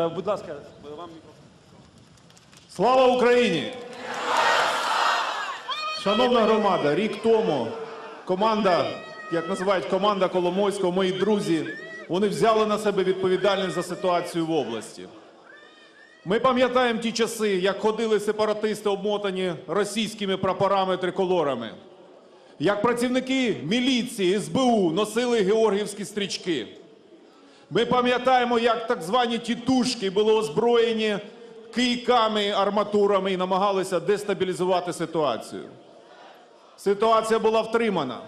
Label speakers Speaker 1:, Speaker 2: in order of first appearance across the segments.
Speaker 1: Е, Будь ласка, вам мікрофон.
Speaker 2: Слава Україні! Шановна громада, рік тому команда, як називають команда Коломойського, мої друзі, вони взяли на себе відповідальність за ситуацію в області. Ми пам'ятаємо ті часи, як ходили сепаратисти, обмотані російськими прапорами триколорами, як працівники міліції, СБУ носили георгіївські стрічки. Ми пам'ятаємо, як так звані тітушки були озброєні кийками, арматурами і намагалися дестабілізувати ситуацію. Ситуація була втримана.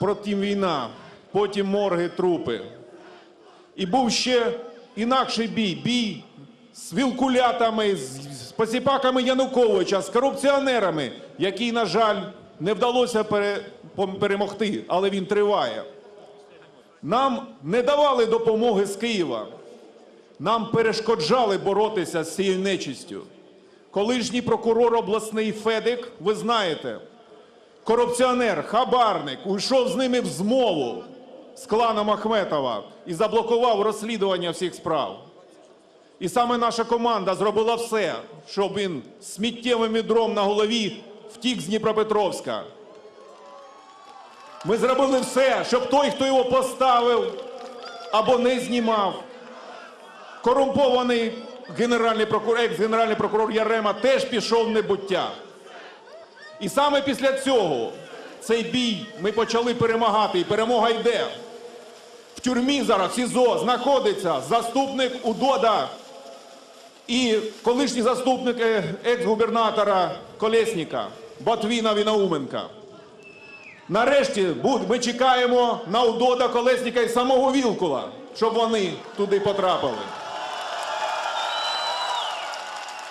Speaker 2: Потім війна, потім морги, трупи. І був ще інакший бій бій з вілкулятами, з посіпаками Януковича, з корупціонерами, який, на жаль, не вдалося пере- перемогти, але він триває. Нам не давали допомоги з Києва. Нам перешкоджали боротися з цією нечистю. Колишній прокурор обласний Федик, ви знаєте, корупціонер, хабарник, уйшов з ними в змову з кланом Ахметова і заблокував розслідування всіх справ. І саме наша команда зробила все, щоб він сміттєвим відром на голові втік з Дніпропетровська. Ми зробили все, щоб той, хто його поставив або не знімав, корумпований генеральний прокурор, екс-генеральний прокурор Ярема теж пішов в небуття. І саме після цього цей бій ми почали перемагати, і перемога йде. В тюрмі зараз СІЗО знаходиться заступник УДОДа і колишній заступник е, екс-губернатора Колєсніка Ботвіна Вінауменка. Нарешті ми чекаємо на Удода Колесника і самого Вілкула, щоб вони туди потрапили.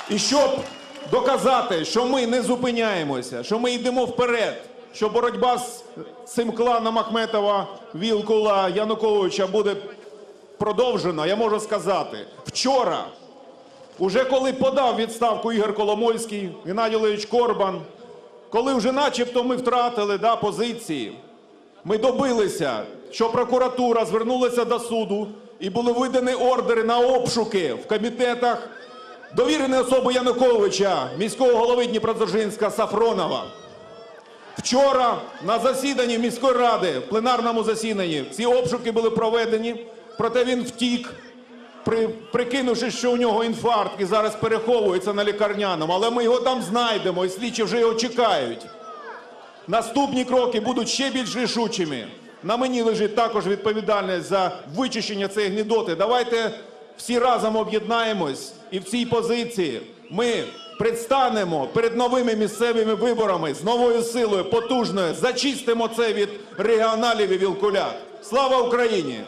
Speaker 2: І щоб доказати, що ми не зупиняємося, що ми йдемо вперед, що боротьба з цим кланом Ахметова, Вілкула, Януковича буде продовжена, я можу сказати, вчора, уже коли подав відставку Ігор Коломойський, Геннадій Олегович Корбан, коли вже начебто ми втратили да, позиції, ми добилися, що прокуратура звернулася до суду і були видані ордери на обшуки в комітетах довіреної особи Януковича, міського голови Дніпродзержинська Сафронова. Вчора на засіданні міської ради, в пленарному засіданні, ці обшуки були проведені, проте він втік, при, прикинувши, що у нього інфаркт і зараз переховується на лікарняному. Але ми його там знайдемо, і слідчі вже його чекають. Наступні кроки будуть ще більш рішучими. На мені лежить також відповідальність за вичищення цієї гнідоти. Давайте всі разом об'єднаємось і в цій позиції ми предстанемо перед новими місцевими виборами з новою силою, потужною, зачистимо це від регіоналів і вілкулят. Слава Україні!